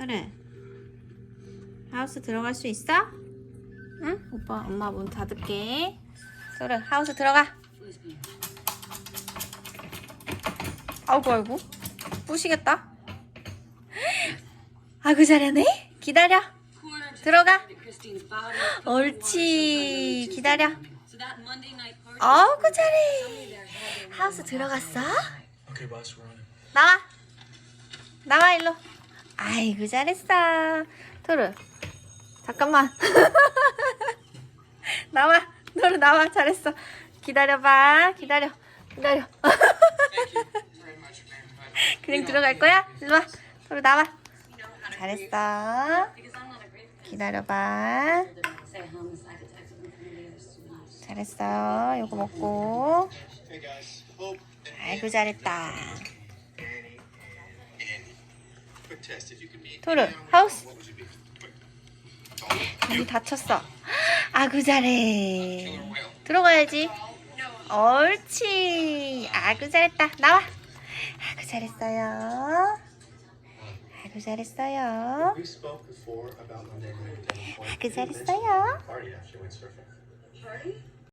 그래. 하우스 들어갈 수 있어? 응? 오빠, 엄마 문 닫을게. 소르, 하우스 들어가. 아이고, 아이고. 부시겠다. 아구 잘하네. 기다려. 들어가. 옳지. 기다려. 아이고 잘해. 하우스 들어갔어? 나와. 나와 일로. 아이고 잘했어. 토르. 잠깐만. 나와. 토르 나와. 잘했어. 기다려봐. 기다려. 기다려. 그냥 들어갈 거야? 일로 와. 토르 나와. 잘했어. 기다려봐. 잘했어. 요거 먹고. 아이고 잘했다. 토르 하우스. 문이 닫혔어. 아구 잘해. 들어가야지. 옳지. 아구 잘했다. 나와. 아구 잘했어요. 아구 잘했어요. About Monday night. 아구 잘했어요.